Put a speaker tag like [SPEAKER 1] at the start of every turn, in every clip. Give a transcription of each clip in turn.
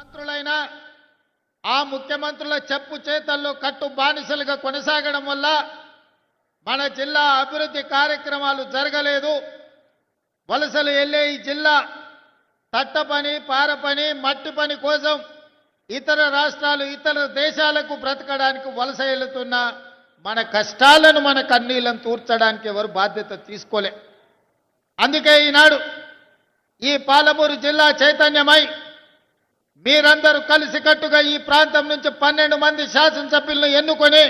[SPEAKER 1] మంత్రులైనా ఆ ముఖ్యమంత్రుల చెప్పు చేతల్లో కట్టు బానిసలుగా కొనసాగడం వల్ల మన జిల్లా అభివృద్ధి కార్యక్రమాలు జరగలేదు. వలసలు వెళ్ళే ఈ జిల్లా తట్ట పని పార పని మట్టి పని కోసం ఇతర రాష్ట్రాలు ఇతర దేశాలకు బ్రతకడానికి వలస వెళుతున్న మన కష్టాలను మన కన్నీళ్ళను తూర్చడానికి ఎవరు బాధ్యత తీసుకోలే. అందుకే ఈనాడు ఈ పాలమూరు జిల్లా చైతన్యమై మీరందరూ కలిసికట్టుగా ఈ ప్రాంతం నుంచి పన్నెండు మంది శాసనసభ్యులను ఎన్నుకొని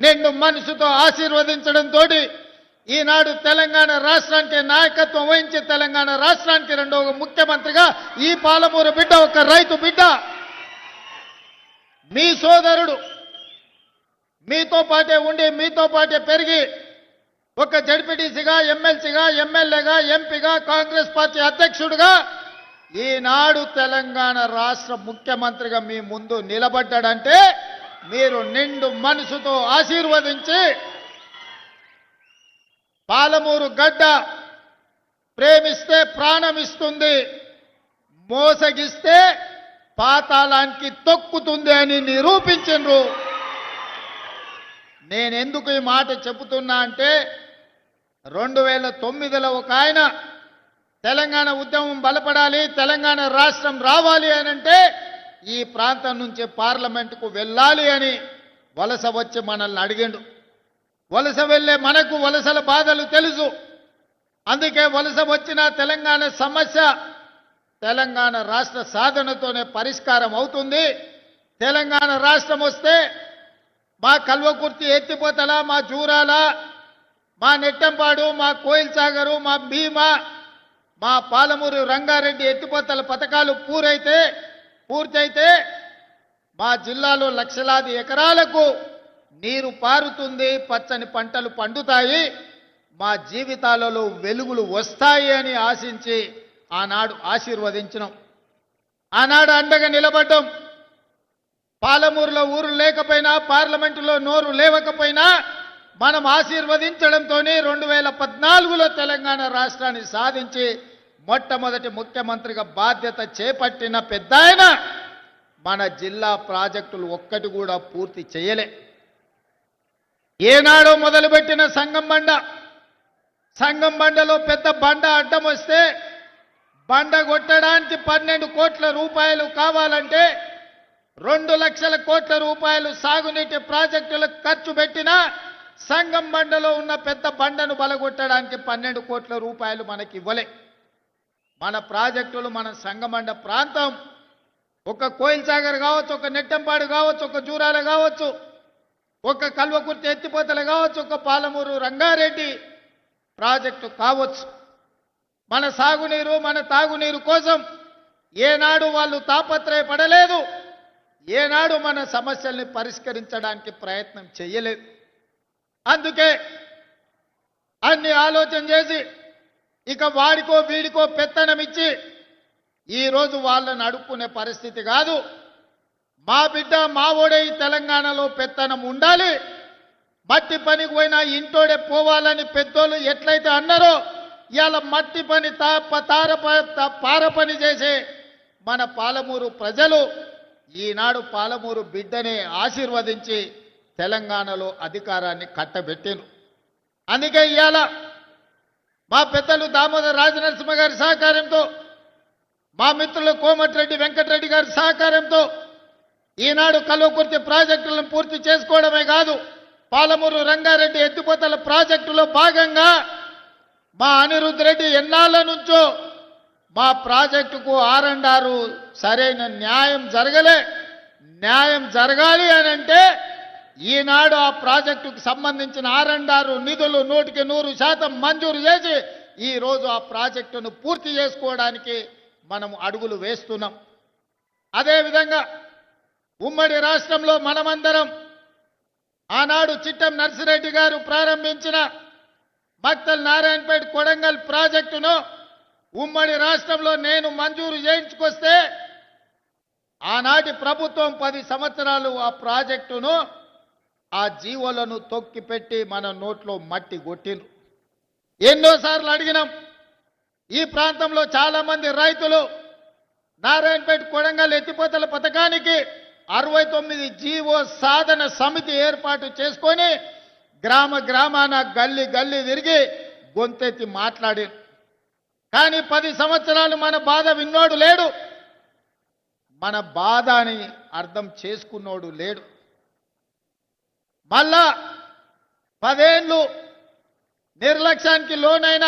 [SPEAKER 1] నిండు మనసుతో ఆశీర్వదించడంతో ఈనాడు తెలంగాణ రాష్ట్రానికి నాయకత్వం వహించి తెలంగాణ రాష్ట్రానికి రెండవ ముఖ్యమంత్రిగా ఈ పాలమూరు బిడ్డ ఒక రైతు బిడ్డ. మీ సోదరుడు మీతో పాటే ఉండి మీతో పాటే పెరిగి ఒక జడ్పీటీసీగా ఎమ్మెల్సీగా ఎమ్మెల్యేగా ఎంపీగా కాంగ్రెస్ పార్టీ అధ్యక్షుడిగా ఈనాడు తెలంగాణ రాష్ట్ర ముఖ్యమంత్రిగా మీ ముందు నిలబడ్డాడంటే మీరు నిండు మనసుతో ఆశీర్వదించి పాలమూరు గడ్డ ప్రేమిస్తే ప్రాణం ఇస్తుంది మోసగిస్తే పాతాళానికి తొక్కుతుంది అని నిరూపించు నేను ఎందుకు ఈ మాట చెబుతున్నా అంటే రెండు వేల తొమ్మిదిలో ఒక ఆయన తెలంగాణ ఉద్యమం బలపడాలి తెలంగాణ రాష్ట్రం రావాలి అని అంటే ఈ ప్రాంతం నుంచి పార్లమెంటుకు వెళ్ళాలి అని వలస వచ్చి మనల్ని అడిగిండు. వలస వెళ్ళే మనకు వలసల బాధలు తెలుసు. అందుకే వలస వచ్చిన తెలంగాణ సమస్య తెలంగాణ రాష్ట్ర సాధనతోనే పరిష్కారం అవుతుంది. తెలంగాణ రాష్ట్రం వస్తే మా కల్వకుర్తి ఎత్తిపోతల మా జూరాల మా నెట్టంపాడు మా కోయిల్ సాగరు మా భీమా మా పాలమూరు రంగారెడ్డి ఎత్తిపోతల పథకాలు పూరైతే పూర్తయితే మా జిల్లాలో లక్షలాది ఎకరాలకు నీరు పారుతుంది పచ్చని పంటలు పండుతాయి మా జీవితాలలో వెలుగులు వస్తాయి అని ఆశించి ఆనాడు ఆశీర్వదించినాం. ఆనాడు అండగా నిలబడ్డం. పాలమూరులో ఊరు లేకపోయినా పార్లమెంటులో నోరు లేవకపోయినా మనం ఆశీర్వదించడంతో రెండు వేల పద్నాలుగులో తెలంగాణ రాష్ట్రాన్ని సాధించి మొట్టమొదటి ముఖ్యమంత్రిగా బాధ్యత చేపట్టిన పెద్ద మన జిల్లా ప్రాజెక్టులు ఒక్కటి కూడా పూర్తి చేయలే. ఏనాడో మొదలుపెట్టిన సంగం బండ. సంగం బండలో పెద్ద బండ అడ్డం వస్తే బండ కొట్టడానికి పన్నెండు కోట్ల రూపాయలు కావాలంటే రెండు లక్షల కోట్ల రూపాయలు సాగునీటి ప్రాజెక్టులకు ఖర్చు పెట్టినా సంగం బండలో ఉన్న పెద్ద బండను బలగొట్టడానికి పన్నెండు కోట్ల రూపాయలు మనకి ఇవ్వలే మన ప్రాజెక్టులు మన సంగమండ ప్రాంతం. ఒక కోయిల్ సాగర్ కావచ్చు ఒక నెట్టంపాడు కావచ్చు ఒక జూరాల కావచ్చు ఒక కల్వకుర్తి ఎత్తిపోతలు కావచ్చు ఒక పాలమూరు రంగారెడ్డి ప్రాజెక్టు కావచ్చు. మన సాగునీరు మన తాగునీరు కోసం ఏనాడు వాళ్ళు తాపత్రయపడలేదు. ఏనాడు మన సమస్యల్ని పరిష్కరించడానికి ప్రయత్నం చేయలేదు. అందుకే అన్ని ఆలోచన చేసి ఇక వాడికో వీడికో పెత్తనం ఇచ్చి ఈరోజు వాళ్ళని అడుక్కునే పరిస్థితి కాదు. మా బిడ్డ మా ఓడే ఈ తెలంగాణలో పెత్తనం ఉండాలి. మట్టి పనికి పోయినా ఇంటోడే పోవాలని పెద్దోళ్ళు ఎట్లయితే అన్నారో ఇవాళ మట్టి పని తా తార ప- పార పని చేసే మన పాలమూరు ప్రజలు ఈనాడు పాలమూరు బిడ్డని ఆశీర్వదించి తెలంగాణలో అధికారాన్ని కట్టబెట్టిను అందుకే ఇవాళ మా పెద్దలు దామోదర్ రాజనరసింహ గారి సహకారంతో మా మిత్రులు కోమటిరెడ్డి వెంకటరెడ్డి గారి సహకారంతో ఈనాడు కలువకుర్తి ప్రాజెక్టులను పూర్తి చేసుకోవడమే కాదు పాలమూరు రంగారెడ్డి ఎత్తిపోతల ప్రాజెక్టులో భాగంగా మా అనిరుద్ధ్ రెడ్డి ఎన్నాళ్ళ నుంచో మా ప్రాజెక్టుకు ఆర్ అండ్ సరైన న్యాయం జరగలే. న్యాయం జరగాలి అని అంటే ఈనాడు ఆ ప్రాజెక్టుకు సంబంధించిన ఆర్ అండ్ ఆరు నిధులు నూటికి నూరు శాతం మంజూరు చేసి ఈ రోజు ఆ ప్రాజెక్టును పూర్తి చేసుకోవడానికి మనం అడుగులు వేస్తున్నాం. అదేవిధంగా ఉమ్మడి రాష్ట్రంలో మనమందరం ఆనాడు చిట్టం నర్సిరెడ్డి గారు ప్రారంభించిన మక్తల్ నారాయణపేట కొడంగల్ ప్రాజెక్టును ఉమ్మడి రాష్ట్రంలో నేను మంజూరు చేయించుకొస్తే ఆనాటి ప్రభుత్వం పది సంవత్సరాలు ఆ ప్రాజెక్టును ఆ జీవోలను తొక్కిపెట్టి మన నోట్లో మట్టి కొట్టిండ్రు. ఎన్నోసార్లు అడిగినాం. ఈ ప్రాంతంలో చాలామంది రైతులు నారాయణపేట కొడంగల్ ఎత్తిపోతల పథకానికి అరవై తొమ్మిది జీవో సాధన సమితి ఏర్పాటు చేసుకొని గ్రామ గ్రామాన గల్లి గల్లి తిరిగి గొంతెత్తి మాట్లాడి కానీ పది సంవత్సరాలు మన బాధ విన్నోడు లేడు. మన బాధ అని అర్థం చేసుకున్నోడు లేడు. మళ్ళా పదేళ్ళు నిర్లక్ష్యానికి లోనైన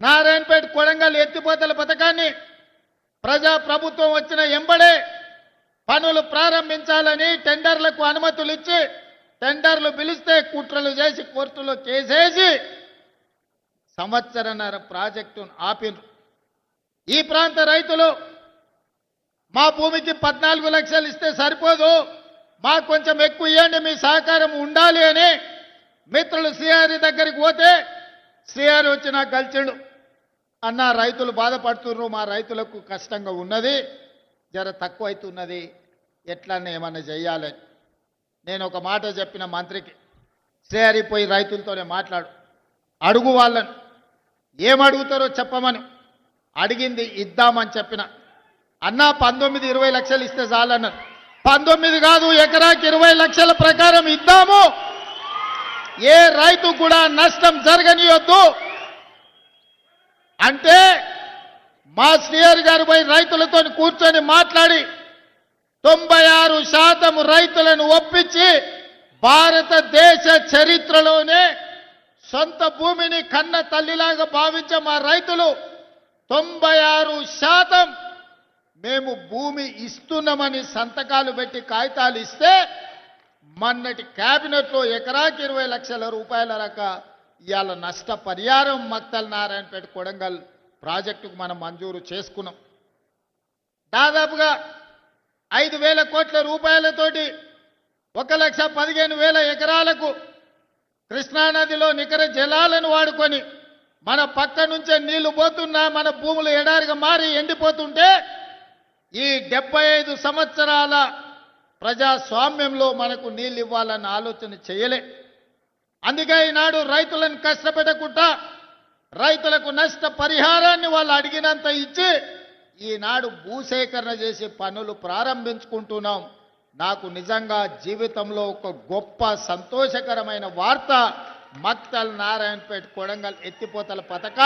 [SPEAKER 1] నారాయణపేట కొడంగల్ ఎత్తిపోతల పథకాన్ని ప్రజా ప్రభుత్వం వచ్చిన ఎంబడే పనులు ప్రారంభించాలని టెండర్లకు అనుమతులు ఇచ్చి టెండర్లు పిలిస్తే కుట్రలు చేసి కోర్టులో కేసేసి సంవత్సరన్నర ప్రాజెక్టును ఆపిరు ఈ ప్రాంత రైతులు మా భూమికి పద్నాలుగు లక్షలు ఇస్తే సరిపోదు. మాకు కొంచెం ఎక్కువ ఇవ్వండి మీ సహకారం ఉండాలి అని మిత్రులు శ్రీహారి దగ్గరికి పోతే శ్రీహారి వచ్చి నాకు కలిసిండు. అన్న రైతులు బాధపడుతున్నారు మా రైతులకు కష్టంగా ఉన్నది జర తక్కువ అవుతున్నది ఎట్లన్నా ఏమన్నా చేయాలని నేను ఒక మాట చెప్పిన మంత్రికి శ్రీహారి పోయి రైతులతోనే మాట్లాడు. అడుగు వాళ్ళను. ఏం అడుగుతారో చెప్పమని. అడిగింది ఇద్దామని చెప్పిన. అన్న పంతొమ్మిది ఇరవై లక్షలు ఇస్తే చాలన్నారు పంతొమ్మిది కాదు ఎకరాకి ఇరవై లక్షల ప్రకారం ఇద్దాము. ఏ రైతు కూడా నష్టం జరగనియొద్దు. అంటే మా శ్రీహరి గారు పోయి రైతులతో కూర్చొని మాట్లాడి తొంభై ఆరు శాతం రైతులను ఒప్పించి భారతదేశ చరిత్రలోనే సొంత భూమిని కన్న తల్లిలాగా భావించే మా రైతులు తొంభై ఆరు శాతం మేము భూమి ఇస్తున్నామని సంతకాలు పెట్టి కాగితాలు ఇస్తే మొన్నటి క్యాబినెట్లో ఎకరాకి ఇరవై లక్షల రూపాయల రక ఇవాళ నష్ట పరిహారం మత్తల్ నారాయణపేట కొడంగల్ ప్రాజెక్టుకు మనం మంజూరు చేసుకున్నాం. దాదాపుగా ఐదు వేల కోట్ల రూపాయలతోటి ఒక లక్ష పదిహేను వేల ఎకరాలకు కృష్ణానదిలో నికర జలాలను వాడుకొని మన పక్క నుంచే నీళ్ళు పోతున్నా మన భూములు ఎడారిగా మారి ఎండిపోతుంటే ఈ డెబ్బై ఐదు సంవత్సరాల ప్రజాస్వామ్యంలో మనకు నీళ్ళు ఇవ్వాలన్న ఆలోచన చేయలే. అందుకే ఈనాడు రైతులను కష్టపెట్టకుండా రైతులకు నష్ట పరిహారాన్ని వాళ్ళు అడిగినంత ఇచ్చి ఈనాడు భూసేకరణ చేసి పనులు ప్రారంభించుకుంటున్నాం. నాకు నిజంగా జీవితంలో ఒక గొప్ప సంతోషకరమైన వార్త మక్తల్ నారాయణపేట కొడంగల్ ఎత్తిపోతల పథకం